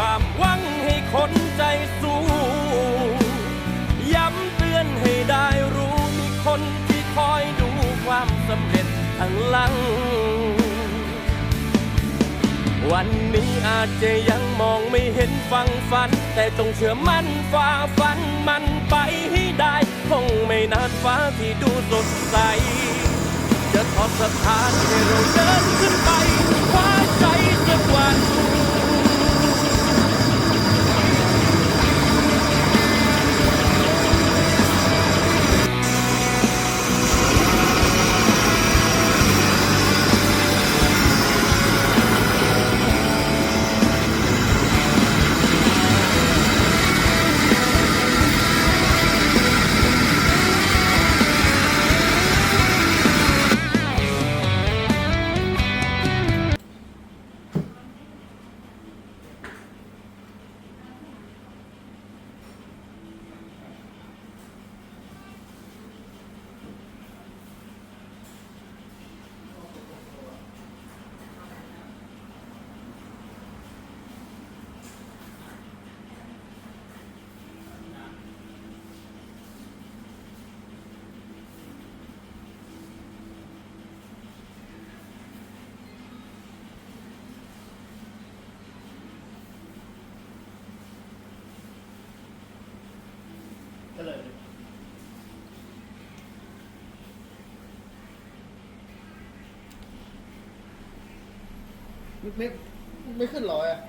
ความหวังให้คนใจสู้ย้ำเตือนให้ได้รู้มีคนที่คอยดูความสำเร็จข้างหลัง วันนี้อาจจะยังมองไม่เห็นฟังฝัน แต่จงเชื่อมั่นฝ่าฟันมันไปให้ได้ คงไม่นานฟ้าที่ดูสดใส จะทอดสถานให้เราเดินขึ้นไป ก็เลยไม่ไม่ไม่ขึ้นร้อยอะ